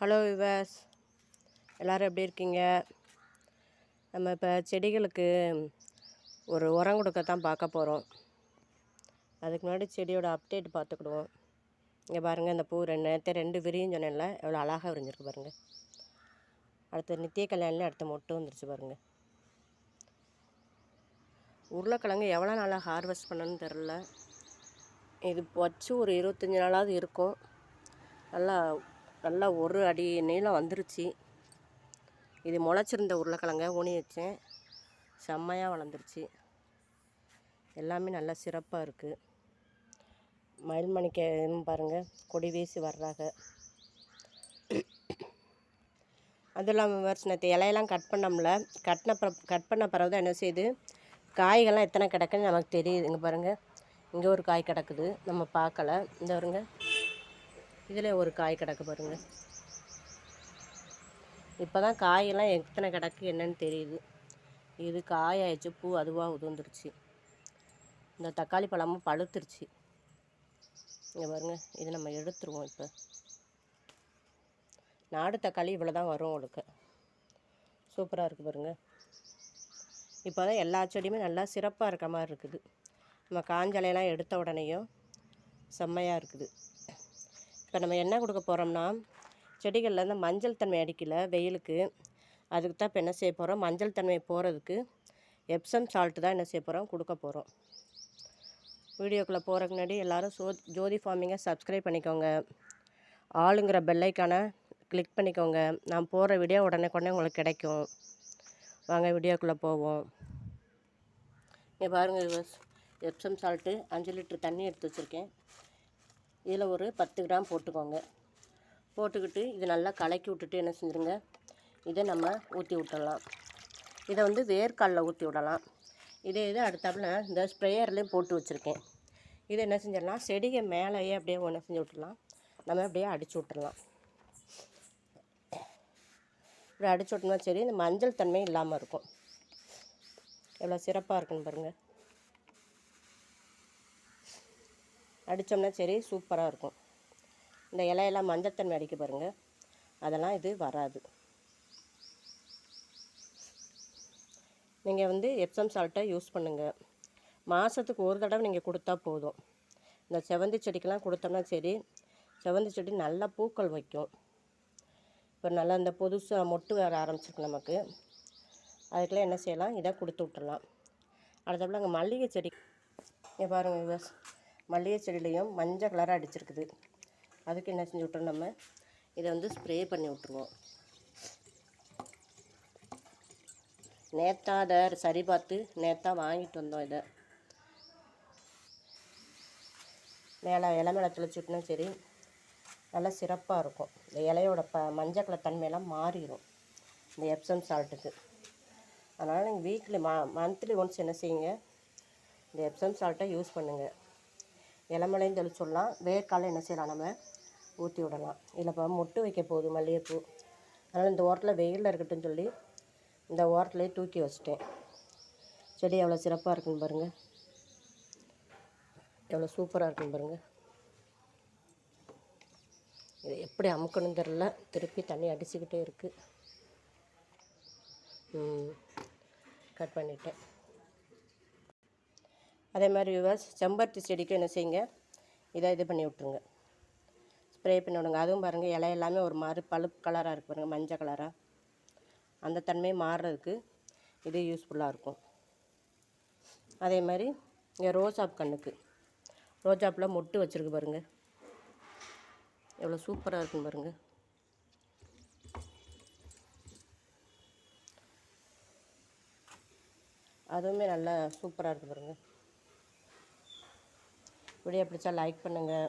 Hello விவாஸ் எல்லோரும் எப்படி இருக்கீங்க? நம்ம இப்போ செடிகளுக்கு ஒரு உரம் கொடுக்க தான் பார்க்க போகிறோம் அதுக்கு முன்னாடி செடியோட அப்டேட் பார்த்துக்கிடுவோம். இங்கே பாருங்கள் இந்த பூ ரெண்டு நேரத்தை ரெண்டு விரியும் சொன்னேன்ல எவ்வளோ அழகாக விரிஞ்சிருக்கு பாருங்கள் அடுத்த நித்திய கல்யாணில் அடுத்த மொட்டு வந்துருச்சு பாருங்கள் உருளைக்கிழங்கு எவ்வளோ நாளாக ஹார்வெஸ்ட் பண்ணணும்னு தெரில இது வச்சு ஒரு இருபத்தஞ்சி நாளாவது இருக்கும். நல்லா நல்லா ஒரு அடி நீளம் வந்துருச்சு. இது முளைச்சிருந்த உருளைக்கிழங்க ஊனி வச்சேன். செம்மையாக வளர்ந்துருச்சு. எல்லாமே நல்லா சிறப்பாக இருக்குது மயில்மணிக்க பாருங்கள் கொடி வீசி வர்றாங்க அதுவும் இல்லாமல் விமர்சனத்தை இலையெல்லாம் கட் பண்ணோம்ல கட்டின பிற கட் பண்ண பிறகு தான் என்ன செய்யுது? காய்கள்லாம் எத்தனை கிடக்குன்னு நமக்கு தெரியுது இங்கே பாருங்கள் இங்கே ஒரு காய் கிடக்குது நம்ம பார்க்கல. இந்த வருங்க இதில் ஒரு காய் கிடக்கு பாருங்கள் இப்போ தான் காயெல்லாம் எத்தனை கிடக்கு என்னன்னு தெரியுது. இது காய் ஆயிடுச்சு பூ அதுவாக உதிர்ந்துருச்சு. இந்த தக்காளி பழமும் பழுத்துருச்சு. இங்கே பாருங்கள் இது நம்ம எடுத்துருவோம் இப்போ. நாடு தக்காளி இவ்வளோ தான் வரும் உங்களுக்கு. சூப்பராக இருக்குது பாருங்கள் இப்போ தான் எல்லா செடியுமே நல்லா சிறப்பாக இருக்க மாதிரி இருக்குது. நம்ம காஞ்சலையெல்லாம் எடுத்த உடனேயும் செம்மையாக இருக்குது. இப்போ நம்ம என்ன கொடுக்க போகிறோம்னா செடிகளில் இந்த மஞ்சள் தன்மை அடிக்கல வெயிலுக்கு. அதுக்கு தான் இப்போ என்ன செய்ய போகிறோம் மஞ்சள் தன்மை போகிறதுக்கு எப்சம் சால்ட்டு தான் என்ன செய்ய போகிறோம் கொடுக்க போகிறோம் வீடியோக்குள்ளே போகிறதுக்கு முன்னாடி எல்லோரும் சோ ஜோதி ஃபார்மிங்கை சப்ஸ்கிரைப் பண்ணிக்கோங்க. ஆளுங்கிற பெல்லைக்கான கிளிக் பண்ணிக்கோங்க. நான் போகிற வீடியோ உடனே உடனே உங்களுக்கு கிடைக்கும். வாங்க வீடியோக்குள்ளே போவோம். இங்கே பாருங்கள் எப்சம் சால்ட்டு அஞ்சு லிட்டர் தண்ணி எடுத்து வச்சுருக்கேன். இதில் ஒரு பத்து கிராம் போட்டுக்கோங்க. போட்டுக்கிட்டு இது நல்லா கலக்கி விட்டுட்டு என்ன செஞ்சுருங்க? இதை நம்ம ஊற்றி விட்டுடலாம். இதை வந்து வேர்க்காலில் ஊற்றி விடலாம். இதே இது அடுத்தாப்புல இந்த ஸ்ப்ரேயர்லேயும் போட்டு வச்சுருக்கேன். இதை என்ன செஞ்சிடலாம்? செடிக்கு மேலேயே அப்படியே ஒன்று செஞ்சு விட்டுடலாம். நம்ம அப்படியே அடிச்சு விட்டுடலாம். இப்படி அடிச்சு விட்டோம்னா சரி இந்த மஞ்சள் தன்மை இல்லாமல் இருக்கும். எவ்வளோ சிறப்பாக இருக்குன்னு பாருங்கள் அடித்தோம்னா சரி சூப்பராக இருக்கும். இந்த இலையெல்லாம் மஞ்சத்தன்மை அடிக்க பாருங்கள் அதெல்லாம் இது வராது. நீங்கள் வந்து எப்சம் சால்ட்டை யூஸ் பண்ணுங்கள் மாதத்துக்கு ஒரு தடவை நீங்கள் கொடுத்தா போதும். இந்த செவந்தி செடிக்கெலாம் கொடுத்தோம்னா சரி செவந்தி செடி நல்லா பூக்கள் வைக்கும். இப்போ நல்லா இந்த புதுசாக மொட்டு வர ஆரம்பிச்சிருக்கு நமக்கு. அதுக்கெல்லாம் என்ன செய்யலாம்? இதை கொடுத்து விட்டுடலாம் அடுத்தப்பல அங்கே மல்லிகை செடி. இங்கே பாருங்கள் மல்லிகை செடியிலையும் மஞ்சள் கலராக அடிச்சிருக்குது. அதுக்கு என்ன செஞ்சு விட்டோம் நம்ம? இதை வந்து ஸ்ப்ரே பண்ணி விட்ருவோம் நேத்தா அதை சரி பார்த்து நேத்தா வாங்கிட்டு வந்தோம் இதை. மேலே இலை மேலே தெளிச்சுட்டுனா சரி நல்லா சிறப்பாக இருக்கும். இந்த இலையோட ப மஞ்சள் கலர் தன்மையெல்லாம் மாறிடும் இந்த எப்சம் சால்ட்டுக்கு அதனால் நீங்கள் வீக்லி மா மந்த்லி ஒன்ஸ் என்ன செய்யுங்க இந்த எப்சம் சால்ட்டை யூஸ் பண்ணுங்கள் இளமலைன்னு சொல்லி சொல்லலாம் வேர்க்காலம் என்ன செய்யலாம் நம்ம? ஊற்றி விடலாம். இதில் இப்போ மொட்டு வைக்க போகுது மல்லிகைப்பூ. அதனால் இந்த ஓரத்தில் வெயிலில் இருக்கட்டும் சொல்லி இந்த ஓரத்துலேயே தூக்கி வச்சுட்டேன். செடி எவ்வளோ சிறப்பாக இருக்குன்னு பாருங்கள் எவ்வளோ சூப்பராக இருக்குன்னு பாருங்கள் இது எப்படி அமுக்கணும் தெரில திருப்பி தண்ணி அடிச்சுக்கிட்டே இருக்குது கட் பண்ணிட்டேன். அதே மாதிரி விவாஸ் செம்பருத்தி செடிக்கும் என்ன செய்யுங்க? இதை இது பண்ணி விட்ருங்க ஸ்ப்ரே பண்ணி விடுங்க. அதுவும் பாருங்கள் இலை எல்லாமே ஒரு மாதிரி பழுப்பு கலராக இருக்குது பாருங்கள் மஞ்சள் கலராக அந்த தன்மை மாறுறதுக்கு இது யூஸ்ஃபுல்லாக இருக்கும். அதே மாதிரி இங்கே ரோஜாப் கண்ணுக்கு. ரோஜாப்பில் மொட்டு வச்சுருக்கு பாருங்கள் எவ்வளோ சூப்பராக இருக்கும் பாருங்கள் அதுவுமே நல்லா சூப்பராக இருக்குது பாருங்கள் வீடியோ பிடிச்சா லைக் பண்ணுங்கள்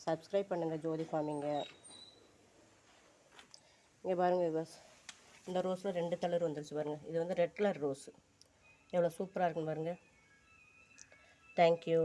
சப்ஸ்கிரைப் பண்ணுங்கள் ஜோதி ஃபார்மிங்க இங்கே பாருங்கள் பஸ் இந்த ரோஸில் ரெண்டு கலர் வந்துருச்சு பாருங்கள் இது வந்து ரெட் கலர் ரோஸு எவ்வளோ சூப்பராக இருக்குன்னு பாருங்கள் தேங்க்யூ